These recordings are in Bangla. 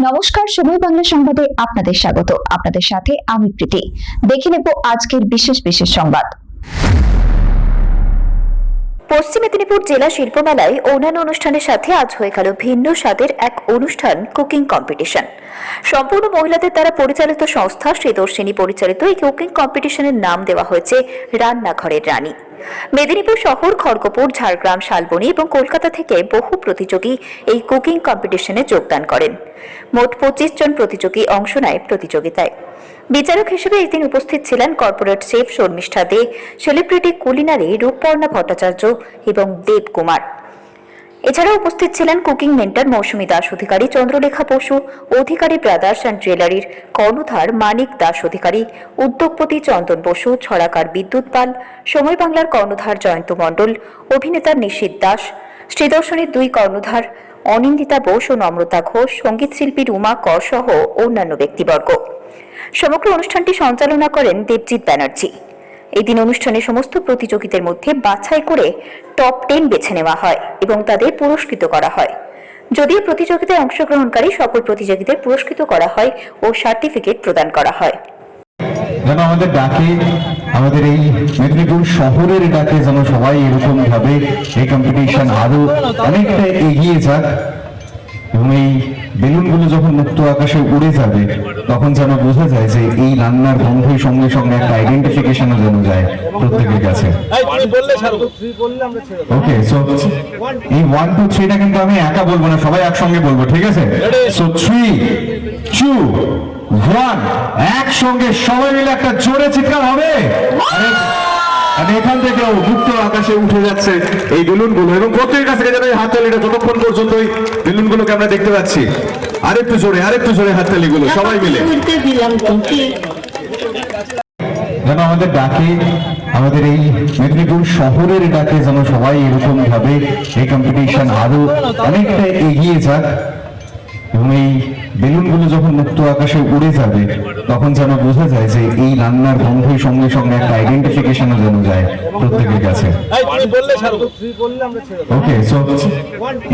নমস্কার, সময় বাংলা সংবাদে আপনাদের স্বাগত। আপনাদের সাথে আমি প্রীতি। দেখে নেব আজকের বিশেষ বিশেষ সংবাদ। পশ্চিম মেদিনীপুর জেলা শিল্পমেলায় অন্যান্য অনুষ্ঠানের সাথে আজ হয়ে গেল ভিন্ন স্বাদের এক অনুষ্ঠান কুকিং কম্পিটিশন। সম্পূর্ণ মহিলাদের দ্বারা পরিচালিত সংস্থা শ্রীদর্শিনী পরিচালিত এই কুকিং কম্পিটিশনের নাম দেওয়া হয়েছে রান্নাঘরের রানী। মেদিনীপুর শহর খড়গপুর, ঝাড়গ্রাম, শালবনী এবং কলকাতা থেকে বহু প্রতিযোগী এই কুকিং কম্পিটিশনে যোগদান করেন। মোট পঁচিশ জন প্রতিযোগী অংশ নেয় প্রতিযোগিতায়। বিচারক হিসেবে এই দিন উপস্থিত ছিলেন corporate chef Sharmistha De, celebrity culinary Ruparna Bhattacharya এবং দেব কুমার। এছাড়া উপস্থিত ছিলেন cooking mentor Mousumi Das Adhikari Chandralekha Basu, Adhikari brothers and জুয়েলারির কর্ণধার মানিক দাস অধিকারী, উদ্যোগপতি চন্দন বসু, ছড়াকার বিদ্যুৎ পাল, সময় বাংলার কর্ণধার জয়ন্ত মণ্ডল, অভিনেতা নিশীত দাস, শ্রীদর্শনের দুই কর্ণধার অনিন্দিতা বোস ও নম্রতা ঘোষ সঙ্গীতশিল্পী রুমা কর সহ অন্যান্য ব্যক্তিবর্গ। সমগ্র অনুষ্ঠানটি সঞ্চালনা করেন দেবজিৎ ব্যানার্জি। এই দিন অনুষ্ঠানে সমস্ত প্রতিযোগীদের মধ্যে বাছাই করে টপ টেন বেছে নেওয়া হয় এবং তাদের পুরস্কৃত করা হয়। যদিও প্রতিযোগিতায় অংশগ্রহণকারী সকল প্রতিযোগীদের পুরস্কৃত করা হয় ও সার্টিফিকেট প্রদান করা হয়। যেন আমাদের ডাকে, আমাদের এই মেদিনীপুর শহরের ডাকে যেন সবাই এরকম ভাবে এই কম্পিটিশন আরও অনেকটা এগিয়ে যাক। এবং এই বেলুনগুলো যখন মুক্ত আকাশে উড়ে যাবে তখন যেন বোঝা যায় যে এই রান্নার গন্ধের সঙ্গে সঙ্গে একটা আইডেন্টিফিকেশনও যেন যায় প্রত্যেকের কাছে। ওকে সো এই ওয়ান টু থ্রিটা কিন্তু আমি একা বলব না সবাই একসঙ্গে বলব ঠিক আছে? সো থ্রি টু ওয়ান একসঙ্গে সবাই মিলে একটা জোরে চিৎকার হবে। আর এখান থেকেও মুক্ত আকাশে উঠে যাচ্ছে এই বেলুনগুলো। এবং প্রত্যেকের কাছে যেন এই হাততালিটা যতক্ষণ পর্যন্ত এই বেলুনগুলোকে আমরা দেখতে পাচ্ছি আরেকটু জোরে আরেকটু জোরে হাততালিগুলো সবাই মিলে। যেন আমাদের ডাকে আমাদের এই মেদিনীপুর শহরের ডাকে যেন সবাই এরকম ভাবে এই কম্পিটিশন আরও অনেকটা এগিয়ে যাক। এবং এই বেলুনগুলো যখন মুক্ত আকাশে উড়ে যাবে তখন যেন বোঝা যায় যে এই রান্নার গন্ধের সঙ্গে সঙ্গে একটা আইডেন্টিফিকেশনও যেন যায় প্রত্যেকের কাছে। ওকে সো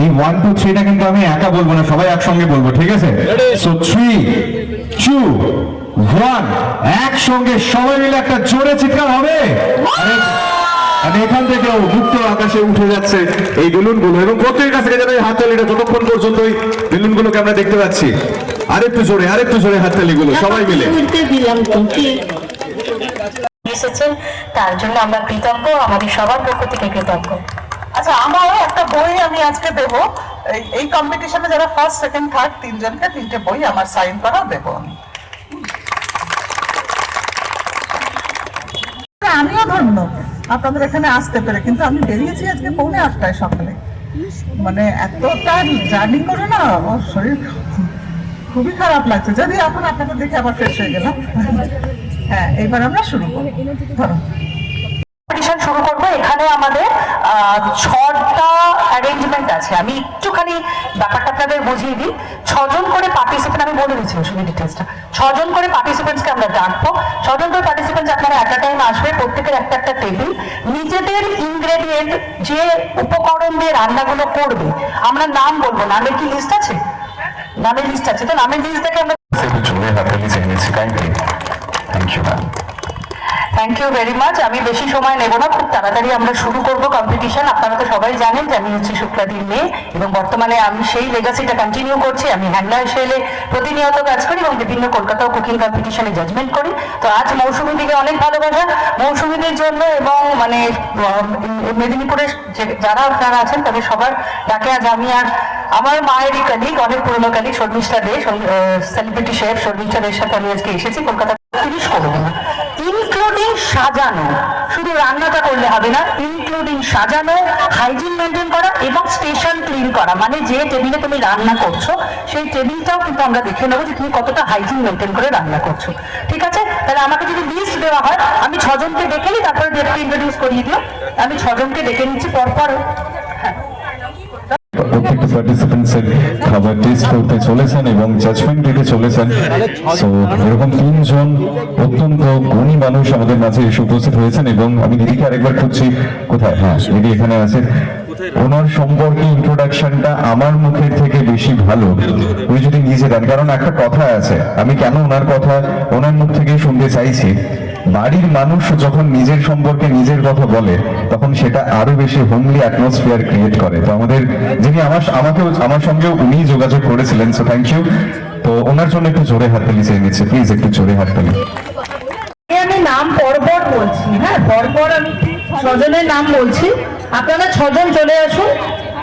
এই ওয়ান টু থ্রিটা কিন্তু আমি একা বলব না সবাই একসঙ্গে বলব ঠিক আছে? সো থ্রি টু ওয়ান একসঙ্গে সবাই মিলে একটা জোরে চিৎকার হবে। আর এখান থেকেও মুক্ত আকাশে উঠে যাচ্ছে এই বেলুনগুলো এবং প্রত্যেকের কাছে এই হাততালিটা যতক্ষণ পর্যন্ত এই বেলুনগুলোকে আমরা দেখতে পাচ্ছি আরেকটু জোরে আরেকটু জোরে হাততালিগুলো সবাই মিলে। এসেছেন তার জন্য আমরা কৃতজ্ঞ আমাদের সবার পক্ষ থেকে কৃতজ্ঞ। আচ্ছা আমারও একটা বই আমি আজকে দেবো। এই- এই কম্পিটিশনে যারা ফার্স্ট সেকেন্ড থার্ড তিনজনকে তিনটে বই আমার সাইন করা দেবো আমি। আমিও ধন্য। আপনাদের এখানে আসতে পেরে, কিন্তু আমি বেরিয়েছি আজকে পৌনে আটটায় সকালে। মানে এতটা জার্নি করে না শরীর খুবই খারাপ লাগছে। যদি এখন আপনাদের দেখে আবার ফ্রেশ হয়ে গেলাম। হ্যাঁ এবার আমরা শুরু করব। ধরো। শুরু করব। এখানে আমাদের ছটা অ্যারেঞ্জমেন্ট আছে। আমি একটুখানি ব্যাপারটা আপনাদের বুঝিয়ে দিই। ছজন করে পার্টিসিপেন্ট আমি বলে দিচ্ছি, শুধু ডিটেলসটা ছজন করে পার্টিসিপেন্টসকে আমরা ডাকবো। ছজন করে পার্টিসিপেন্টস আপনারা একটা টাইম আসবে, প্রত্যেকের একটা একটা টেবিল নিজেদের ইনগ্রেডিয়েন্ট যে উপকরণ দিয়ে রান্নাগুলো করবে, আমরা নাম বলব। নামের কি লিস্ট আছে? নামের লিস্ট আছে। তো নামের লিস্ট দেখে আমরা হাততালি চাইছি kindly thank you very much আমি বেশি সময় নেব না, খুব তাড়াতাড়ি আমরা শুরু করব কম্পিটিশন আপনারা তো সবাই জানেন যে আমি হচ্ছে শুক্লাদির মেয়ে এবং বর্তমানে আমি সেই লেগাসিটা কন্টিনিউ করছি। আমি হ্যান্ডলা হিসেবে প্রতিনিয়ত কাজ করি এবং বিভিন্ন কলকাতা কুকিং কম্পিটিশনে জাজমেন্ট করি। তো আজ মৌসুমী দিকে অনেক ভালোবাসা। মৌসুমীদের জন্য এবং মানে মেদিনীপুরের যারা আপনারা আছেন, তাদের সবার ডাকে আজ আমি আর আমার মায়েরই কালিগ অনেক পুরনো colleague Sharmistha De celebrity chef Sharmistha দের সাথে আমি আজকে এসেছি। কলকাতা তিরিশ করব না ইনক্লুডিং সাজানো। শুধু রান্নাটা করলে হবে না ইনক্লুডিং সাজানো হাইজিন মেনটেন করা এবং স্টেশন ক্লিন করা। মানে যে টেবিলে তুমি রান্না করছ, সেই টেবিলটাও কিন্তু আমরা দেখে নেব যে তুমি কতটা হাইজিন মেনটেন করে রান্না করছ। ঠিক আছে? তাহলে আমাকে যদি লিস্ট দেওয়া হয়, আমি ছজনকে ডেকে নিই, তারপরে ডেটকে ইন্ট্রোডিউস করিয়ে দিও। আমি ছজনকে ডেকে নিচ্ছি পরপর প্রত্যেকটা খাবার টেস্ট করতে চলেছেন এবং জাজমেন্ট দিতে চলেছেন। এরকম তিনজন অত্যন্ত গুণী মানুষ আমাদের মাঝে এসে উপস্থিত হয়েছেন এবং আমি দিদিকে আরেকবার খুঁজছি। কোথায়? হ্যাঁ দিদি এখানে আছে। ওনার সম্পর্কে ইন্ট্রোডাকশনটা আমার মুখের থেকে বেশি ভালো। উনি যদি নিজে দেন, কারণ একটা কথা আছে। আমি কেন ওনার কথা ওনার মুখ থেকে শুনতে চাইছি? বাড়ির মানুষ যখন নিজের সম্পর্কে নিজের কথা বলে তখন সেটা আরও বেশি হোমলি অ্যাটমসফিয়ার ক্রিয়েট করে। তো আমাদের যিনি আমার আমাকেও আমার সঙ্গেও উনি যোগাযোগ করেছিলেন সো থ্যাংক ইউ তো ওনার জন্য একটু জোরে হাততালি চেয়ে নিচ্ছে। প্লিজ একটু জোরে হাততালি আমি নাম পরপর বলছি হ্যাঁ পরপর আমি ছজনের নাম বলছি। আপনারা ছজন চলে আসুন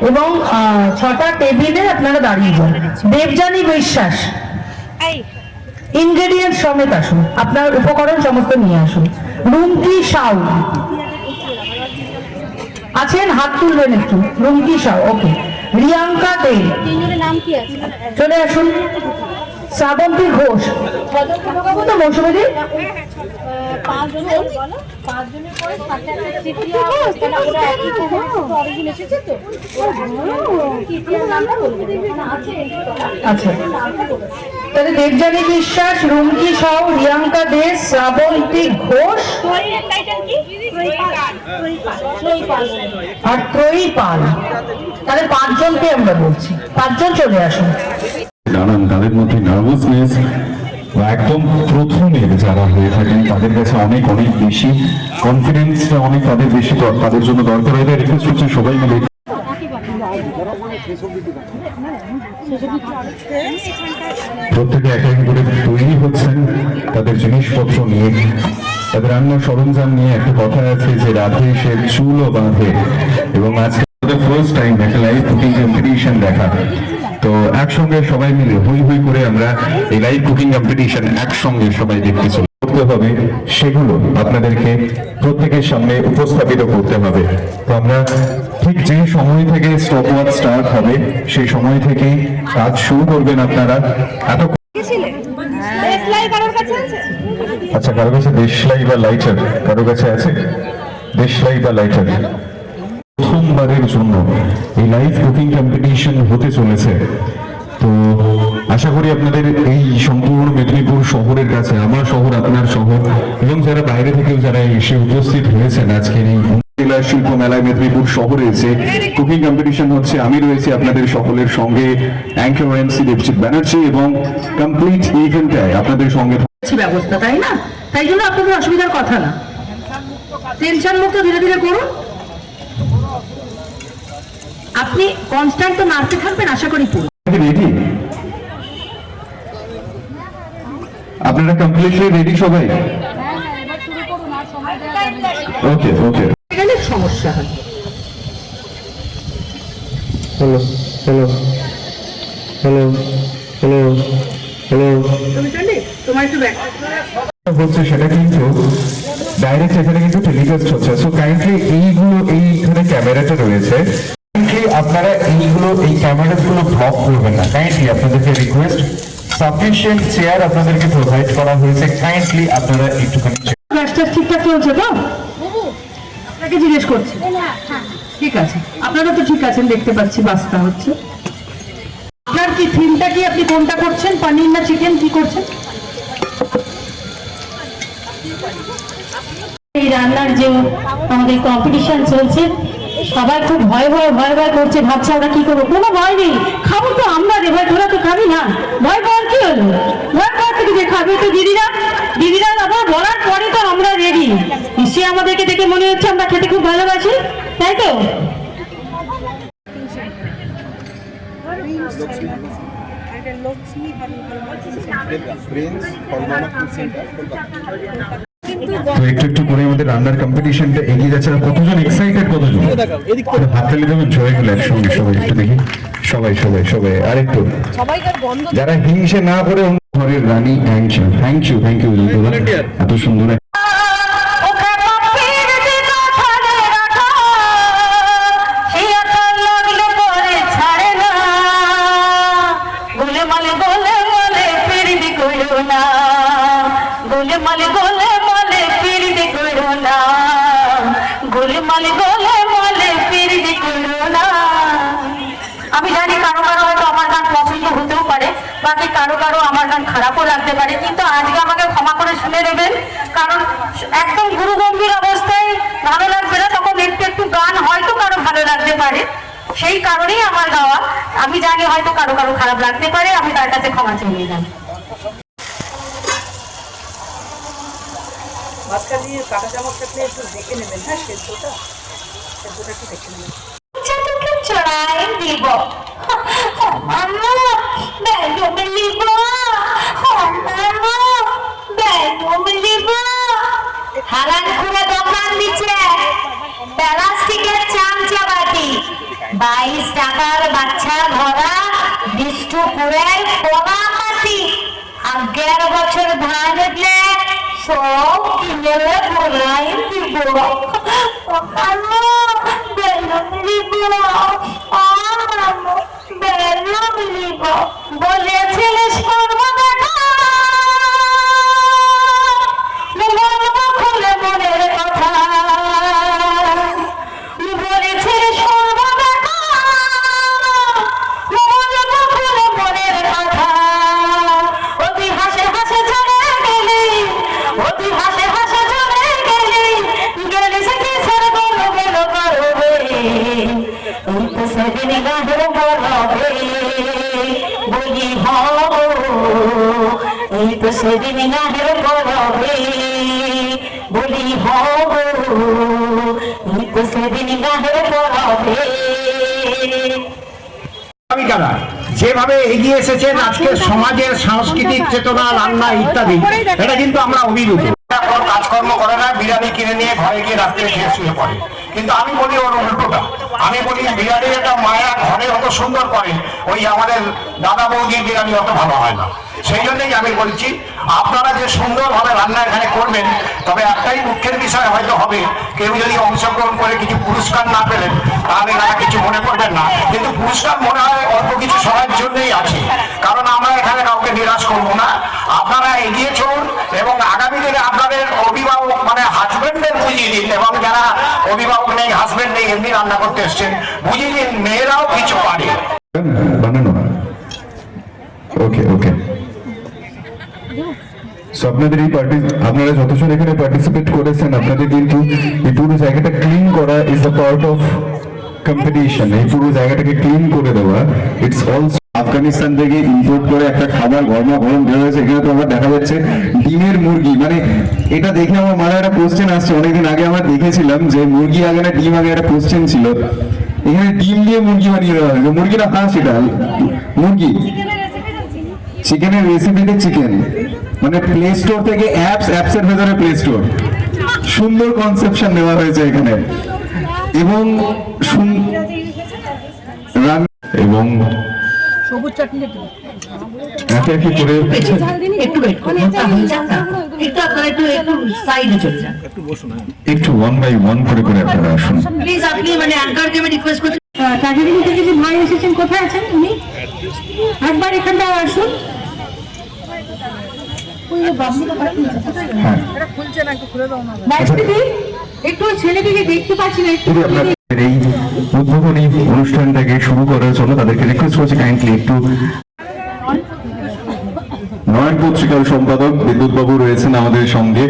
এবং আহ, ছটা টেবিলে আপনারা দাঁড়িয়ে যান। দেবযানী বিশ্বাস। ইনগ্রেডিয়েন্ট সমেত আসুন। আপনার উপকরণ সমস্ত নিয়ে আসুন। রুমকি সাউ আছেন? হাত তুলবেন একটু। রুমকি সাউ ওকে। রিয়াঙ্কা দে। চলে আসুন। শ্রাবন্তী ঘোষ। তো মৌসুমী পাঁচজনের পরে আচ্ছা। তাহলে দেবযানী বিশ্বাস, রুমকি সাউ, রিয়াঙ্কা দে শ্রাবন্তী ঘোষ আর ত্রয়ী পাল তাহলে পাঁচজনকে আমরা বলছি। পাঁচজন চলে আসুন। নানান তাদের মধ্যে নার্ভাসনেস একদম প্রথমের যারা হয়ে থাকেন, তাদের কাছে অনেক অনেক বেশি কনফিডেন্সটা অনেক তাদের বেশি দর- তাদের জন্য দরকার। হয় করছে সবাই মিলে প্রত্যেকে এক এক করে তৈরি হচ্ছেন, তাদের জিনিসপত্র নিয়ে, তাদের রান্নার সরঞ্জাম নিয়ে একটা কথা আছে যে রাধে সে চুলও বাঁধে। এবং আজকে ফার্স্ট টাইম একটা লাইভ কুকিং কম্পিটিশন দেখা। তো একসঙ্গে সবাই মিলে, হই হই করে আমরা এই লাইভ কুকিং কম্পিটিশন একসঙ্গে সবাই দেখতে চলি হবে সেগুলো আপনাদেরকে প্রত্যেকের সামনে উপস্থাপিত করতে হবে। তো আমরা ঠিক যে সময় থেকে স্টপ ওয়াচ স্টার্ট হবে সেই সময় থেকেই কাজ শুরু করবেন আপনারা। এত কারোর কাছে আছে? আচ্ছা কারও কাছে দেশলাই বা লাইটার কারও কাছে আছে? দেশলাই বা লাইটার প্রথমবারের জন্য এই লাইভ কুকিং কম্পিটিশন হতে চলেছে। তো আশা করি আপনাদের এই সম্পূর্ণ মেদিনীপুর শহরের কাছে আমার শহর আপনার শহর এবং যারা বাইরে থেকেও যারা এসে উপস্থিত হয়েছেন আজকের এই জেলা শিল্প মেলায় মেদিনীপুর শহরে এসে কুকিং কম্পিটিশন হচ্ছে আমি রয়েছি আপনাদের সকলের সঙ্গে অ্যাঙ্কার এমসি দেবজিৎ ব্যানার্জি এবং কমপ্লিট ইভেন্টটায় আপনাদের সঙ্গে ব্যবস্থা তাই না? তাই জন্য আপনাদের অসুবিধার কথা না। টেনশন মুক্ত ধীরে ধীরে করুন। আপনি কনস্ট্যান্ট তো নাড়তে থাকবেন আশা করি রেডি আপনারা কমপ্লিটলি রেডি সবাই? ওকে ওকে সমস্যা হয়। Hello hello hello hello hello তোমার একটু ব্যাক হচ্ছে সেটা কিন্তু ডাইরেক্ট এখানে কিন্তু টেলিকাস্ট হচ্ছে। সো কাইন্ডলি এইগুলো এইখানে রয়েছে। কাইন্ডলি আপনারা এইগুলো এই ক্যামেরাগুলো ব্লক করবেন না। কাইন্ডলি আপনাদেরকে রিকোয়েস্ট সাফিসিয়েন্ট চেয়ার আপনাদেরকে প্রোভাইড করা হয়েছে। কাইন্ডলি আপনারা একটুখানি ক্লাসটা ঠিকঠাক চলছে তো? আপনাকে জিজ্ঞেস করছি। ঠিক আছে। আপনারা তো ঠিক আছেন দেখতে পাচ্ছি বাস্তা হচ্ছে। আপনার কি থিমটা কি? আপনি কোনটা করছেন? পানির না চিকেন কি করছেন? এই রান্নার যে আমাদের কম্পিটিশন চলছে সবাই খুব ভয় ভয় ভয় ভয় করছে ভাবছে আমরা কি করব কোনো ভয় নেই খাব তো আমরা রে ভাই তোরা তো খাবি না ভয় পাওয়ার কি হলো ভয় পাওয়ার থেকে যে খাবে তো দিদিরা দিদিরা আবার বলার পরে তো আমরা রেডি সে আমাদেরকে দেখে মনে হচ্ছে আমরা খেতে খুব ভালোবাসি তাই তো তো একটু একটু করে আমাদের রান্নার কম্পিটিশনটা এগিয়ে যাচ্ছে আর কতজন এক্সাইটেড কতজন? ভাত হাততালি দেবেন জয় হলো একসঙ্গে সবাই একটু দেখি। সবাই সবাই সবাই আর একটু। যারা হিংসে না করে ঘরের রানী thank you thank you thank you এত সুন্দর মলে পিড়ি করো না। গোলমাল গোলে মলে পিড়ি করো না। আমি জানি কারও কারও হয়তো আমার গান পছন্দ হতেও পারে, বাকি কারও কারও আমার গান খারাপও লাগতে পারে, কিন্তু আজকে আমাকে ক্ষমা করে শুনে নেবেন, কারণ একদম গুরু গম্ভীর অবস্থায় ভালো লাগবে না, তখন একটু একটু গান হয়তো কারও ভালো লাগতে পারে। সেই কারণেই আমার গাওয়া। আমি জানি হয়তো কারও কারও খারাপ লাগতে পারে, আমি তার কাছে ক্ষমা চাইয়ে যাই চেয়ে নিলাম তোকে চড়াই দিব। আম্মা বেলুন নিব আম্মা বেলুন নিব হারান খুলে দোকান দিচ্ছে। প্লাস্টিকের চামচাবাটি বাইশ টাকার বাচ্চা ধরা বিষ্ণুপুরের পোনা মাটি আগের বছর ধান উঠলে সব কিনে বলাই দিব আম্মা বেলুন নিব আম্মা বেলুন নিব বলেছিলে সর্বদেখা বলব এই তো সেদিন গাহের বলবে বলি হব এই তো সেদিন গাহের বলবে যেভাবে এগিয়ে এসেছেন আজকে সমাজের সাংস্কৃতিক চেতনা রান্না ইত্যাদি এটা কিন্তু আমরা অভিভূত কোনো কাজকর্ম করে না বিরিয়ানি কিনে নিয়ে ঘরে গিয়ে রাত্রে খেয়ে শুয়ে পড়ে। কিন্তু আমি বলি ওর উল্টোটা। আমি বলি বিরিয়ানি একটা মায়া ঘরে অত সুন্দর করে ওই আমাদের দাদা বৌদির বিরিয়ানি অত ভালো হয় না। সেই জন্যই আমি বলছি, আপনারা যে সুন্দরভাবে রান্না এখানে করবেন, তবে একটাই মুখ্যের বিষয় হয়তো হবে, কেউ যদি অংশগ্রহণ করে কিছু পুরস্কার না পেলেন, তাহলে তারা কিছু মনে করবেন না। কিন্তু পুরস্কার মনে হয় অল্প কিছু সময়ের জন্যই আছে। কারণ আমরা এখানে কাউকে নিরাশ করব না। আপনারা এগিয়ে চলুন এবং আগামী দিনে আপনাদের অভিভাবক মানে হাজবেন্ডদের বুঝিয়ে দিন এবং যারা অভিভাবক নেই হাজবেন্ড নেই, এমনি রান্না করতে এসছেন, বুঝিয়ে দিন, মেয়েরাও কিছু পারে। বানানো ওকে ওকে সো এই পার্টি আপনারা এখানে পার্টিসিপেট করেছেন, আপনাদের কিন্তু এই পুরো জায়গাটা ক্লিন করা ইজ পার্ট অফ কম্পিটিশন এই পুরো জায়গাটাকে ক্লিন করে দেওয়া ইটস অলসো আফগানিস্তান থেকে ইম্পোর্ট করে একটা খাবার গরম বের হয়েছে। এখানে তো আমার দেখা যাচ্ছে ডিমের মুরগি। মানে এটা দেখে আমার মাথায় একটা কোশ্চেন আসছে। অনেকদিন আগে আমরা দেখেছিলাম যে মুরগি আগে না ডিম আগে একটা কোশ্চেন ছিল। এখানে ডিম দিয়ে মুরগি বানিয়ে দেওয়া হয়েছে। মুরগি না হাঁস এটা। মুরগি। চিকেনের রেসিপিতে চিকেন মানে প্লে স্টোর থেকে অ্যাপস অ্যাপস এর ভেতরে প্লে স্টোর সুন্দর কনসেপশন নেওয়া হয়েছে এখানে। এবং এবং করে একটু wait করুন, ওটা যাক না। একটু আপনারা একটু একটু সাইডে চলে যান। একটু ওয়ান বাই ওয়ান করে করে আপনারা আসুন। প্লিজ আপনি মানে অ্যাঙ্কারকে আমি রিকোয়েস্ট করছি। টাকাগুলি থেকে যে ভাই এসেছেন কোথায় আছেন উনি? একবার এখানটা আসুন ওই যে বাবলুটা পাঠিয়েছে। হ্যাঁ বাইশটি একটু ওই ছেলেটিকে দেখতে পাচ্ছি না একটু এই উদ্বোধনী অনুষ্ঠানটাকে শুরু করার জন্য তাদেরকে রিকোয়েস্ট করছি কাইন্ডলি একটু নয়ন পত্রিকার সম্পাদক বিদ্যুৎ বাবু রয়েছেন আমাদের সঙ্গে।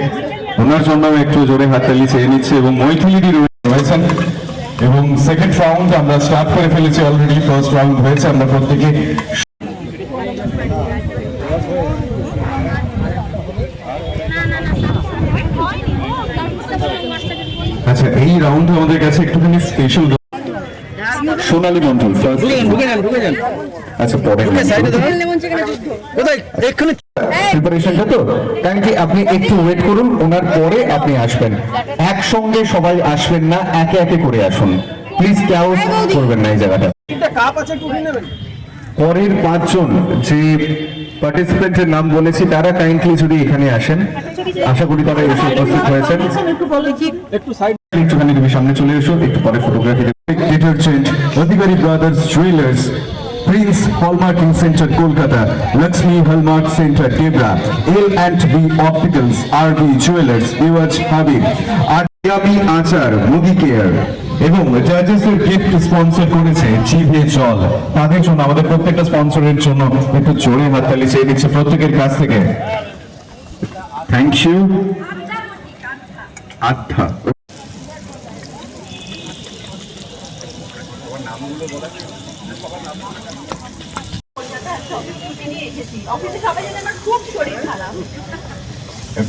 ওনার জন্য একটু জোরে হাততালি চেয়ে নিচ্ছি এবং মৈথিলিদি রয়েছেন এবং সেকেন্ড রাউন্ড আমরা স্টার্ট করে ফেলেছি অলরেডি ফার্স্ট রাউন্ড হয়েছে আমরা প্রত্যেকে আচ্ছা এই রাউন্ডে আমাদের কাছে একটুখানি স্পেশাল সোনালী মন্ডল আচ্ছা পরে প্রিপারেশনটা তো? কাইন্ডলি আপনি একটু ওয়েট করুন ওনার পরে আপনি আসবেন। একসঙ্গে সবাই আসবেন না একে একে করে আসুন। প্লিজ ক্যাওস করবেন না এই জায়গাটা। কাপ আছে একটু নেবেন। পরের পাঁচজন যে পার্টিসিপেন্টের নাম বলেছি তারা কাইন্ডলি যদি এখানে আসেন আশা করি তারা এসে উপস্থিত হয়েছেন। একটু সাইড একটুখানি তুমি সামনে চলে এসো একটু পরে photography detergent Adhikari brothers jewellers prince hallmarking centre Kolkata Lakshmi hallmark centre কেবরা L and B opticals R B jewellers বিওয়াজ Habib আর আচার মুদি কেয়ার এবং জাজেসের গিফট স্পন্সর করেছে জিভে জল। তাদের জন্য আমাদের প্রত্যেকটা স্পন্সরের জন্য একটু জোরে হাততালি চেয়ে দিচ্ছে প্রত্যেকের কাছ থেকে। থ্যাংক ইউ আচ্ছা।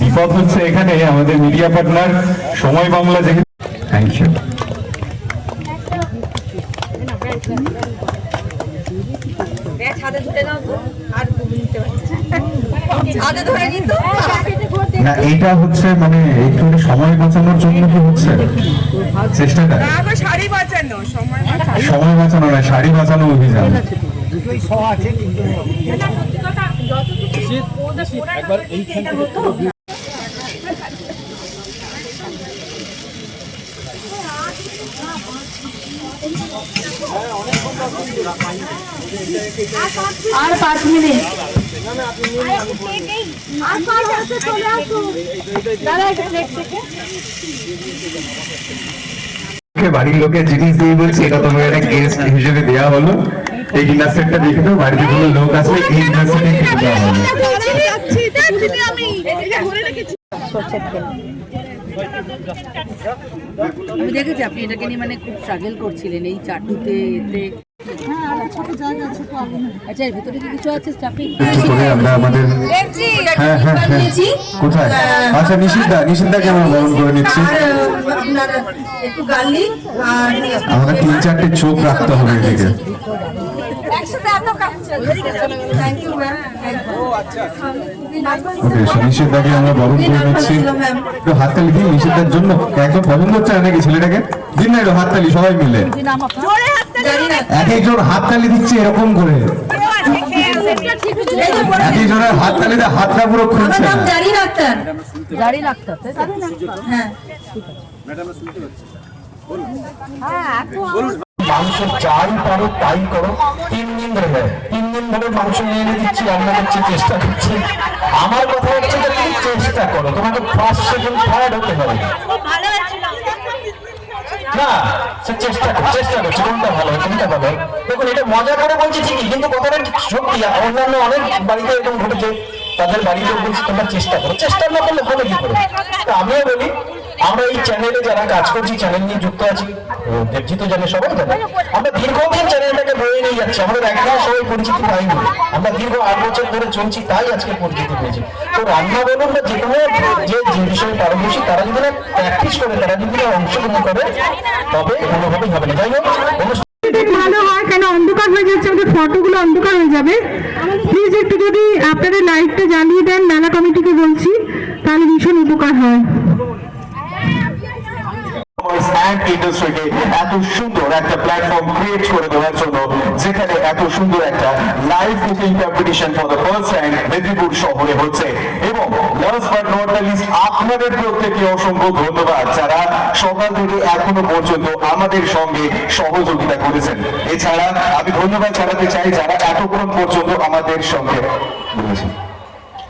বিপদ হচ্ছে এখানে আমাদের মিডিয়া পার্টনার সময় বাংলা যেহেতু থ্যাংক ইউ না এটা হচ্ছে মানে একটু সময় বাঁচানোর জন্য কি হচ্ছে? চেষ্টাটা? শাড়ি বাঁচানো সময় সময় বাঁচানো না শাড়ি বাঁচানো অভিযান। একবার এইখান থেকে পুরো view- আর পাঁচ মিনিট। বাড়ির লোকের জিনিস দিয়ে বলছি এটা তোমার একটা গেস্ট হিসেবে দেওয়া হলো। এই ডিনার সেটটা দেখে তো বাড়িতে কোনো লোক আসলে এই ডিনার সেটে খেতে দেওয়া হলো আমি দেখেছি আপনি এটাকে নিয়ে মানে খুব স্ট্রাগল করছিলেন এই চাটুতে এতে। আচ্ছা এর ভিতরে কি কিছু আছে? স্টাফিং একটু করে আমরা আমাদের হ্যাঁ হ্যাঁ হ্যাঁ। কোথায়? আচ্ছা নিষিদ্ধা নিষিদ্ধাকে আমরা বরণ করে নিচ্ছি? একটু আমাদের তিন চারটে চোখ রাখতে হবে এদিকে। ওকে নিষিদ্ধাকে আমরা বরণ করে নিচ্ছি। একটু হাততালি দিন নিষিদ্ধার জন্য একদম পছন্দ হচ্ছে না নাকি ছেলেটাকে? দিন না একটু হাততালি সবাই মিলে। এক একজন হাততালি দিচ্ছে এরকম করে। এক একজনের হাততালিতে হাতটা পুরো খুলছে। জারি ডাক্তার জারি ডাক্তার তাই তো? হ্যাঁ। মাংস যাই পারো, তাই করো। তিন দিন ধরে তিন দিন ধরে মাংস নিয়ে এনে দিচ্ছি, রান্না করছি, চেষ্টা করছি। আমার কথা হচ্ছে যে তুমি চেষ্টা করো, তোমাকে ফার্স্ট সেকেন্ড থার্ড হতে হবে। না, সে চেষ্টা চেষ্টা ভালো দেখুন, এটা করে কিন্তু কথাটা সত্যি, অন্যান্য অনেক বাড়িতে এরকম তাদের বাড়িতে চেষ্টা করো। চেষ্টা না করলে কি করে? তো আমিও বলি আমরা এই চ্যানেলে যারা কাজ করছি চ্যানেল নিয়ে যুক্ত আছি, ও দেবজিৎ জানে সবাই জানে আমরা দীর্ঘদিন চ্যানেলটাকে বয়ে নিয়ে যাচ্ছি, আমাদের একদম সবাই পরিচিতি পাইনি আমরা দীর্ঘ আট বছর ধরে চলছি, তাই আজকে পরিচিতি পেয়েছি। তো রান্না বলুন বা যে কোনো যে যে বিষয়ে পারদর্শী, তারা যদি না প্র্যাকটিস করে, তারা যদি না অংশগ্রহণ করে, তবে কোনোভাবেই হবে না। যাই হোক ভালো হয়, কেন অন্ধকার হয়ে যাচ্ছে, আমাদের ফটোগুলো অন্ধকার হয়ে যাবে। প্লিজ একটু যদি আপনাদের লাইটটা জ্বালিয়ে দেন, মেলা কমিটিকে বলছি, তাহলে ভীষণ উপকার হয়। স্ন্যাক ইন্ডাস্ট্রিকে এত সুন্দর একটা প্ল্যাটফর্ম ক্রিয়েট করে দেওয়ার জন্য, যেখানে এত সুন্দর একটা live cooking competition for the first time Medinipur শহরে হচ্ছে। এবং last but not the least আপনাদের প্রত্যেকে অসংখ্য ধন্যবাদ যারা সকাল থেকে এখনও পর্যন্ত আমাদের সঙ্গে সহযোগিতা করেছেন। এছাড়া আমি ধন্যবাদ জানাতে চাই যারা এতক্ষণ পর্যন্ত আমাদের সঙ্গে বলেছেন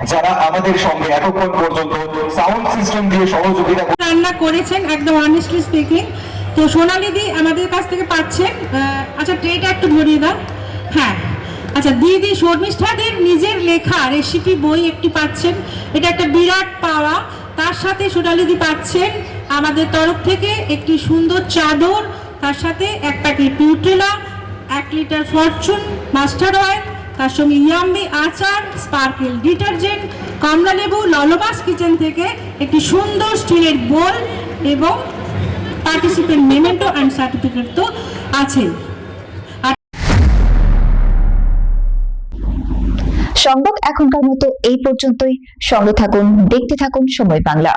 যারা আমাদের সঙ্গে এতক্ষণ পর্যন্ত সাউন্ড সিস্টেম দিয়ে সহযোগিতা রান্না করেছেন একদম অনেস্টলি স্পিকিং তো সোনালিদি আমাদের কাছ থেকে পাচ্ছেন আচ্ছা ট্রেটা একটু ধরিয়ে দাও। হ্যাঁ। আচ্ছা দিদি শর্মিষ্ঠাদের নিজের লেখা রেসিপি বই একটি পাচ্ছেন। এটা একটা বিরাট পাওয়া। তার সাথে সোনালিদি পাচ্ছেন আমাদের তরফ থেকে একটি সুন্দর চাদর। তার সাথে এক প্যাকেট নিউট্রেলা এক লিটার ফরচুন মাস্টার অয়েল তার সঙ্গে ইয়াম্মি আচার, স্পার্কেল, ডিটারজেন্ট, কমলা লেবু, ললবাস কিচেন থেকে একটি সুন্দর স্টিলের বোল এবং পার্টিসিপেন্ট মেমেন্টো অ্যান্ড সার্টিফিকেট তো আছে। সংবাদ এখনকার মতো এই পর্যন্তই। সঙ্গে থাকুন, দেখতে থাকুন সময় বাংলা।